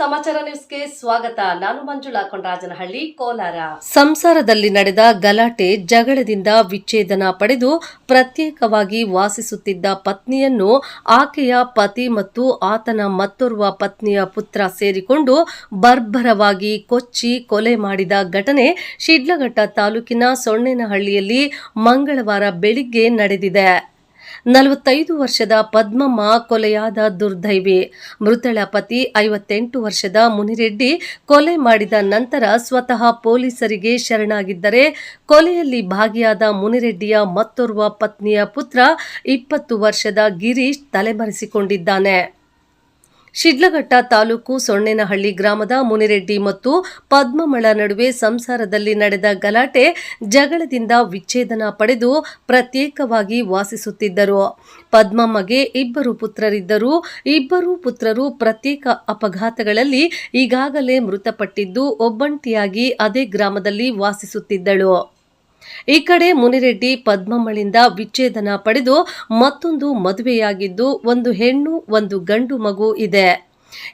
ಸಮಾಚಾರ ನ್ಯೂಸ್ಗೆ ಸ್ವಾಗತ. ನಾನು ಮಂಜುಳಾ ಕೊಂಡರಾಜನಹಳ್ಳಿ ಕೋಲಾರ. ಸಂಸಾರದಲ್ಲಿ ನಡೆದ ಗಲಾಟೆ ಜಗಳದಿಂದ ವಿಚ್ಛೇದನ ಪಡೆದು ಪ್ರತ್ಯೇಕವಾಗಿ ವಾಸಿಸುತ್ತಿದ್ದ ಪತ್ನಿಯನ್ನು ಆಕೆಯ ಪತಿ ಮತ್ತು ಆತನ ಮತ್ತೋರ್ವ ಪತ್ನಿಯ ಪುತ್ರ ಸೇರಿಕೊಂಡು ಬರ್ಬರವಾಗಿ ಕೊಚ್ಚಿ ಕೊಲೆ ಮಾಡಿದ ಘಟನೆ ಶಿಡ್ಲಘಟ್ಟ ತಾಲೂಕಿನ ಸೊಣ್ಣೇನಹಳ್ಳಿಯಲ್ಲಿ ಮಂಗಳವಾರ ಬೆಳಿಗ್ಗೆ ನಡೆದಿದೆ. ನಲವತ್ತೈದು ವರ್ಷದ ಪದ್ಮಮ್ಮ ಕೊಲೆಯಾದ ದುರ್ದೈವಿ. ಮೃತಳ ಪತಿ ಐವತ್ತೆಂಟು ವರ್ಷದ ಮುನಿರೆಡ್ಡಿ ಕೊಲೆ ಮಾಡಿದ ನಂತರ ಸ್ವತಃ ಪೊಲೀಸರಿಗೆ ಶರಣಾಗಿದ್ದರೆ ಕೊಲೆಯಲ್ಲಿ ಭಾಗಿಯಾದ ಮುನಿರೆಡ್ಡಿಯ ಮತ್ತೋರ್ವ ಪತ್ನಿಯ ಪುತ್ರ ಇಪ್ಪತ್ತು ವರ್ಷದ ಗಿರೀಶ್ ತಲೆಮರೆಸಿಕೊಂಡಿದ್ದಾನೆ. ಶಿಡ್ಲಘಟ್ಟ ತಾಲೂಕು ಸೊಣ್ಣೇನಹಳ್ಳಿ ಗ್ರಾಮದ ಮುನಿರೆಡ್ಡಿ ಮತ್ತು ಪದ್ಮಮಳ ನಡುವೆ ಸಂಸಾರದಲ್ಲಿ ನಡೆದ ಗಲಾಟೆ ಜಗಳದಿಂದ ವಿಚ್ಛೇದನ ಪಡೆದು ಪ್ರತ್ಯೇಕವಾಗಿ ವಾಸಿಸುತ್ತಿದ್ದರು. ಪದ್ಮಮ್ಮಗೆ ಇಬ್ಬರು ಪುತ್ರರಿದ್ದರು. ಇಬ್ಬರು ಪುತ್ರರು ಪ್ರತ್ಯೇಕ ಅಪಘಾತಗಳಲ್ಲಿ ಈಗಾಗಲೇ ಮೃತಪಟ್ಟಿದ್ದು ಒಬ್ಬಂಟಿಯಾಗಿ ಅದೇ ಗ್ರಾಮದಲ್ಲಿ ವಾಸಿಸುತ್ತಿದ್ದಳು. ಈ ಕಡೆ ಮುನಿರೆಡ್ಡಿ ಪದ್ಮಮ್ಮಳಿಂದ ವಿಚ್ಛೇದನ ಪಡೆದು ಮತ್ತೊಂದು ಮದುವೆಯಾಗಿದ್ದು ಒಂದು ಹೆಣ್ಣು ಒಂದು ಗಂಡು ಮಗು ಇದೆ.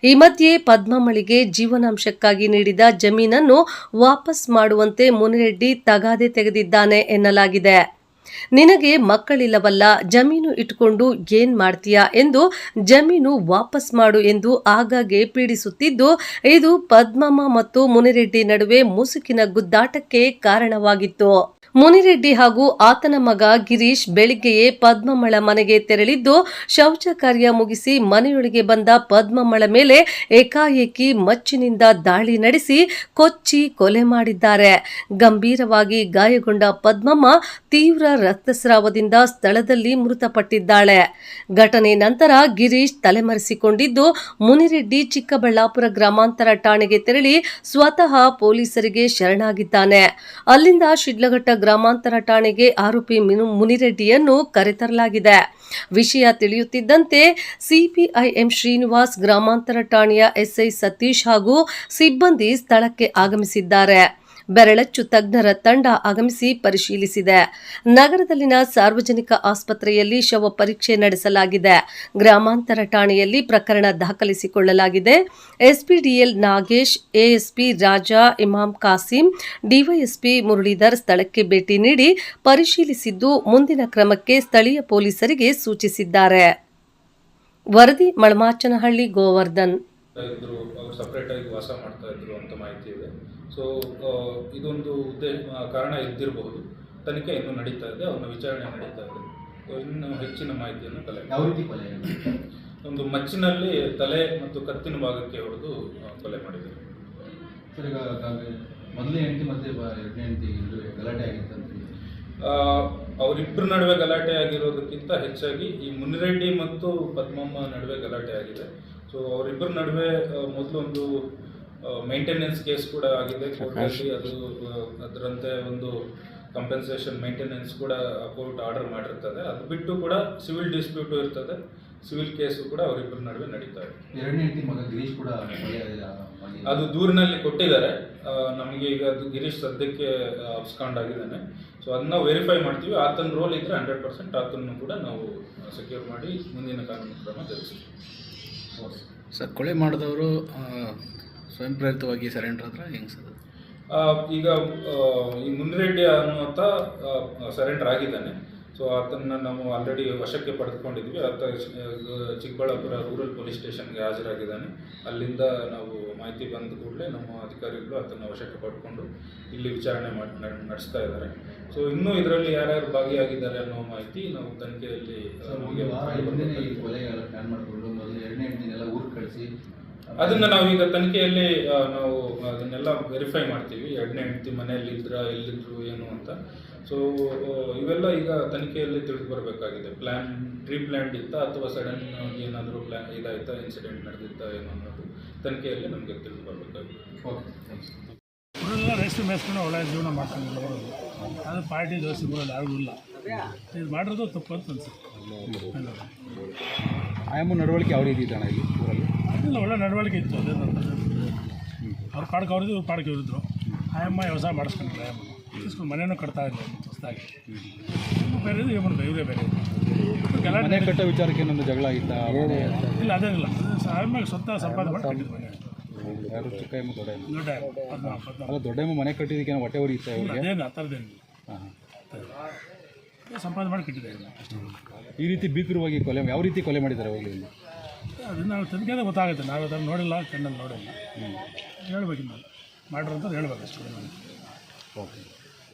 ಈ ಮಧ್ಯೆ ಪದ್ಮಮಳಿಗೆ ಜೀವನಾಂಶಕ್ಕಾಗಿ ನೀಡಿದ ಜಮೀನನ್ನು ವಾಪಸ್ ಮಾಡುವಂತೆ ಮುನಿರೆಡ್ಡಿ ತಗಾದೆ ತೆಗೆದಿದ್ದಾನೆ ಎನ್ನಲಾಗಿದೆ. ನಿನಗೆ ಮಕ್ಕಳಿಲ್ಲವಲ್ಲ, ಜಮೀನು ಇಟ್ಕೊಂಡು ಏನ್ ಮಾಡ್ತೀಯಾ ಎಂದು ಜಮೀನು ವಾಪಸ್ ಮಾಡು ಎಂದು ಆಗಾಗ್ಗೆ ಪೀಡಿಸುತ್ತಿದ್ದು, ಇದು ಪದ್ಮಮ್ಮ ಮತ್ತು ಮುನಿರೆಡ್ಡಿ ನಡುವೆ ಮುಸುಕಿನ ಗುದ್ದಾಟಕ್ಕೆ ಕಾರಣವಾಗಿತ್ತು. ಮುನಿರೆಡ್ಡಿ ಹಾಗೂ ಆತನ ಮಗ ಗಿರೀಶ್ ಬೆಳಿಗ್ಗೆಯೇ ಪದ್ಮಮ್ಮಳ ಮನೆಗೆ ತೆರಳಿದ್ದು, ಶೌಚ ಕಾರ್ಯ ಮುಗಿಸಿ ಮನೆಯೊಳಗೆ ಬಂದ ಪದ್ಮಮ್ಮಳ ಮೇಲೆ ಏಕಾಏಕಿ ಮಚ್ಚಿನಿಂದ ದಾಳಿ ನಡೆಸಿ ಕೊಚ್ಚಿ ಕೊಲೆ ಮಾಡಿದ್ದಾರೆ. ಗಂಭೀರವಾಗಿ ಗಾಯಗೊಂಡ ಪದ್ಮಮ್ಮ ತೀವ್ರ ರಕ್ತಸ್ರಾವದಿಂದ ಸ್ಥಳದಲ್ಲಿ ಮೃತಪಟ್ಟಿದ್ದಾಳೆ. ಘಟನೆ ನಂತರ ಗಿರೀಶ್ ತಲೆಮರೆಸಿಕೊಂಡಿದ್ದು, ಮುನಿರೆಡ್ಡಿ ಚಿಕ್ಕಬಳ್ಳಾಪುರ ಗ್ರಾಮಾಂತರ ಠಾಣೆಗೆ ತೆರಳಿ ಸ್ವತಃ ಪೊಲೀಸರಿಗೆ ಶರಣಾಗಿದ್ದಾನೆ. ಅಲ್ಲಿಂದ ಶಿಡ್ಲಘಟ್ಟ ಗ್ರಾಮಾಂತರ ಠಾಣೆಗೆ ಆರೋಪಿ ಮಿನು- ಮುನಿರೆಡ್ಡಿಯನ್ನು ಕರೆತರಲಾಗಿದೆ. ವಿಷಯ ತಿಳಿಯುತ್ತಿದ್ದಂತೆ ಸಿಪಿಐಎಂ ಶ್ರೀನಿವಾಸ್, ಗ್ರಾಮಾಂತರ ಠಾಣೆಯ ಎಸ್ಐ ಸತೀಶ್ ಹಾಗೂ ಸಿಬ್ಬಂದಿ ಸ್ಥಳಕ್ಕೆ ಆಗಮಿಸಿದ್ದಾರೆ. ಬೆರಳಚ್ಚು ತಜ್ಞರ ತಂಡ ಆಗಮಿಸಿ ಪರಿಶೀಲಿಸಿದೆ. ನಗರದಲ್ಲಿನ ಸಾರ್ವಜನಿಕ ಆಸ್ಪತ್ರೆಯಲ್ಲಿ ಶವ ಪರೀಕ್ಷೆ ನಡೆಸಲಾಗಿದೆ. ಗ್ರಾಮಾಂತರ ಠಾಣೆಯಲ್ಲಿ ಪ್ರಕರಣ ದಾಖಲಿಸಿಕೊಳ್ಳಲಾಗಿದೆ. SPDL Nagesh, ASP Raja, Imam Kasim, DYSP Muralidhar ಸ್ಥಳಕ್ಕೆ ಭೇಟಿ ನೀಡಿ ಪರಿಶೀಲಿಸಿದ್ದು ಮುಂದಿನ ಕ್ರಮಕ್ಕೆ ಸ್ಥಳೀಯ ಪೊಲೀಸರಿಗೆ ಸೂಚಿಸಿದ್ದಾರೆ. ವರದಿ ಮಳಮಾಚನಹಳ್ಳಿ ಗೋವರ್ಧನ್. ಇದ್ರು ಅವರು ಸಪ್ರೇಟಾಗಿ ವಾಸ ಮಾಡ್ತಾ ಇದ್ರು ಅಂತ ಮಾಹಿತಿ ಇದೆ. ಸೊ ಇದೊಂದು ಉದ್ದೇಶ ಕಾರಣ ಇದ್ದಿರಬಹುದು. ತನಿಖೆ ಇನ್ನೂ ನಡೀತಾ ಇದೆ ಅವನ ವಿಚಾರಣೆ ನಡೀತಾ ಇದೆ. ಇನ್ನು ಹೆಚ್ಚಿನ ಮಾಹಿತಿಯನ್ನು ಕಲೆ ಯಾವ ರೀತಿ ಕೊಲೆ ಒಂದು ಮಚ್ಚಿನಲ್ಲಿ ತಲೆ ಮತ್ತು ಕತ್ತಿನ ಭಾಗಕ್ಕೆ ಹೊಡೆದು ಕೊಲೆ ಮಾಡಿದರು. ಸರ್ ಈಗ ಮೊದಲನೇ ಹೆಂಡತಿ ಮತ್ತೆ ಎರಡನೇ ಹೆಂಡತಿ ಗಲಾಟೆ ಆಗಿತ್ತು ಅಂತ ಆ, ಅವರಿಬ್ಬರ ನಡುವೆ ಗಲಾಟೆ ಆಗಿರೋದಕ್ಕಿಂತ ಹೆಚ್ಚಾಗಿ ಈ ಮುನಿರೆಡ್ಡಿ ಮತ್ತು ಪದ್ಮಮ್ಮ ನಡುವೆ ಗಲಾಟೆ ಆಗಿದೆ. ಸೊ ಅವರಿಬ್ಬರ ನಡುವೆ ಮೊದಲು ಒಂದು ಮೇಂಟೆನೆನ್ಸ್ ಕೇಸ್ ಕೂಡ ಆಗಿದೆ. ಕೋರ್ಟಲ್ಲಿ ಅದು ಅದರಂತೆ ಒಂದು ಕಂಪೆನ್ಸೇಷನ್ ಮೇಂಟೆನೆನ್ಸ್ ಕೂಡ ಕೋರ್ಟ್ ಆರ್ಡರ್ ಮಾಡಿರ್ತದೆ. ಅದು ಬಿಟ್ಟು ಕೂಡ ಸಿವಿಲ್ ಡಿಸ್ಪ್ಯೂಟು ಇರ್ತದೆ. ಸಿವಿಲ್ ಕೇಸು ಕೂಡ ಅವರಿಬ್ಬರ ನಡುವೆ ನಡೀತಾ ಇದೆ. ಎರಡನೇ ಮಗ ಗಿರೀಶ್ ಕೂಡ ಅದು ದೂರಿನಲ್ಲಿ ಕೊಟ್ಟಿದ್ದಾರೆ. ನಮಗೆ ಈಗ ಅದು ಗಿರೀಶ್ ಸದ್ಯಕ್ಕೆ ಅಬ್ಸ್ಕಾಂಡ್ ಆಗಿದ್ದಾನೆ. ಸೊ ಅದನ್ನ ವೆರಿಫೈ ಮಾಡ್ತೀವಿ. ಆತನ ರೋಲ್ ಇದ್ರೆ ಹಂಡ್ರೆಡ್ ಪರ್ಸೆಂಟ್ ಆತನ್ನು ಕೂಡ ನಾವು ಸೆಕ್ಯೂರ್ ಮಾಡಿ ಮುಂದಿನ ಕಾನೂನು ಕ್ರಮ ಜರುಗಿಸ್ತೀವಿ. ಸರ್ ಕೊಳೆ ಮಾಡಿದವರು ಸ್ವಯಂ ಪ್ರೇರಿತವಾಗಿ ಸರೆಂಡರ್ ಆದ್ರೆ ಹೆಂಗೆ ಸರ್ ಈಗ ಈ ಮುನಿರೆಡ್ಡಿ ಅನ್ನುವಂಥ ಸರೆಂಡರ್ ಆಗಿದ್ದಾನೆ. ಸೊ ಅದನ್ನು ನಾವು ಆಲ್ರೆಡಿ ವಶಕ್ಕೆ ಪಡೆದುಕೊಂಡಿದ್ವಿ. ಆತ ಚಿಕ್ಕಬಳ್ಳಾಪುರ ರೂರಲ್ ಪೊಲೀಸ್ ಸ್ಟೇಷನ್ಗೆ ಹಾಜರಾಗಿದ್ದಾನೆ. ಅಲ್ಲಿಂದ ನಾವು ಮಾಹಿತಿ ಬಂದ ಕೂಡಲೇ ನಮ್ಮ ಅಧಿಕಾರಿಗಳು ಅದನ್ನು ವಶಕ್ಕೆ ಪಡ್ಕೊಂಡು ಇಲ್ಲಿ ವಿಚಾರಣೆ ಮಾಡಿ ನಡೆಸ್ತಾ ಇದ್ದಾರೆ. ಸೊ ಇನ್ನೂ ಇದರಲ್ಲಿ ಯಾರ್ಯಾರು ಭಾಗಿಯಾಗಿದ್ದಾರೆ ಅನ್ನೋ ಮಾಹಿತಿ ನಾವು ತನಿಖೆಯಲ್ಲಿ ಕೊಲೆಗಳ ಪ್ಲಾನ್ ಮಾಡಿಕೊಂಡು ಮೊದಲು ಎರಡನೇ ದಿನ ಎಲ್ಲ ಊರು ಕಳಿಸಿ ಅದನ್ನ ನಾವೀಗ ತನಿಖೆಯಲ್ಲಿ ನಾವು ಅದನ್ನೆಲ್ಲ ವೆರಿಫೈ ಮಾಡ್ತೀವಿ. ಎರಡನೇ ಹೆಂಡತಿ ಮನೆಯಲ್ಲಿ ಇದ್ರ ಎಲ್ಲಿದ್ರು ಏನು ಅಂತ. ಸೊ ಇವೆಲ್ಲ ಈಗ ತನಿಖೆಯಲ್ಲಿ ತಿಳಿದು ಬರಬೇಕಾಗಿದೆ. ಪ್ಲಾನ್ ಪ್ರೀ ಪ್ಲ್ಯಾನ್ಡ್ ಇತ್ತ ಅಥವಾ ಸಡನ್ ಏನಾದರೂ ಪ್ಲಾನ್ ಇದಾಯ್ತಾ ಇನ್ಸಿಡೆಂಟ್ ನಡೆದಿತ್ತಾ ಏನು ಅನ್ನೋದು ತನಿಖೆಯಲ್ಲಿ ನಮಗೆ ತಿಳಿದು ಬರಬೇಕಾಗಿದೆ. ಓಕೆ ಮೇಸ್ಕೊಂಡು ಒಳ್ಳೆಯ ಜೀವನ ಮಾಡ್ಕೊಂಡು ಅದು ಪಾರ್ಟಿ ದೋಸೆ ಬರೋದು ಯಾರಿಗೂ ಇಲ್ಲ. ಇದು ಮಾಡಿರೋದು ತಪ್ಪು ಅಂತ ಅನ್ಸುತ್ತೆ ಆಯಮ್ಮ ನಡವಳಿಕೆ ಯಾವ ರೀತಿ ಇಲ್ಲಿ ಊರಲ್ಲಿ? ಇಲ್ಲ ಒಳ್ಳೆ ನಡವಳಿಕೆ ಇತ್ತು ಅದೇ ಅವ್ರು ಪಾಡ್ಕೆ ಅವ್ರದ್ದು ಇವ್ರು ಪಾಡಕ್ಕೆ ಇವ್ರಿದ್ರು ಆಯಮ್ಮ ವ್ಯವಸಾಯ ಮಾಡಿಸ್ಕೊಂಡಿಲ್ಲ ಆಯಮ್ಮ ಇಸ್ಕೊಂಡು ಮನೆಯೂ ಕಟ್ತಾ ಇಲ್ಲ ಹೊಸದಾಗಿ. ಬೇರೆ ಇದು ಇವನು ಇವರೇ ಬೇರೆ ಮನೆ ಕಟ್ಟೋ ವಿಚಾರಕ್ಕೆ ಏನೊಂದು ಜಗಳ ಆಗಿತ್ತ ಇಲ್ಲ ಅದೇನಿಲ್ಲ ಆಯಮ್ಮಗೆ ಸ್ವಂತ ಸಂಪಾದನೆ ಮಾಡಿ ಮನೆ. ಯಾರು ಚಿಕ್ಕ ಎಮ್ಮ ದೊಡ್ಡ ಎಮ್ಮ ದೊಡ್ಡ ಪದ್ನಾಲ್ಕು ಪದ್ನಾಲ್ಕು ಅಲ್ಲ ದೊಡ್ಡ ಮನೆ ಕಟ್ಟಿದ್ದಕ್ಕೆ ಏನೋ ಹೊಟ್ಟೆ ಹೊಡಿತಾ ಇದೆ ಇವ್ರಿಗೆ ಅದೇನು ಆ ಥರದ್ದೇನಿಲ್ಲ. ಸಂಪಾದನೆ ಮಾಡಿ ಕಟ್ಟಿದ್ದಾರೆ ಈ ರೀತಿ ಭೀಕರವಾಗಿ ಕೊಲೆ ಯಾವ ರೀತಿ ಕೊಲೆ ಮಾಡಿದ್ದಾರೆ ಹೋಗ್ಲಿ ಅದನ್ನು ಅದನ್ನ ನಾವು ತನಿಖೆಯಿಂದ ಗೊತ್ತಾಗುತ್ತೆ. ನಾವು ಅದನ್ನು ನೋಡಿಲ್ಲ ಕಣ್ಣಲ್ಲಿ ನೋಡಿಲ್ಲ. ಹೇಳ್ಬೇಕಿನ್ನ. ಮಾಡ್ರು ಅಂತ ಹೇಳ್ಬೇಕು ಅಷ್ಟು ಓಕೆ.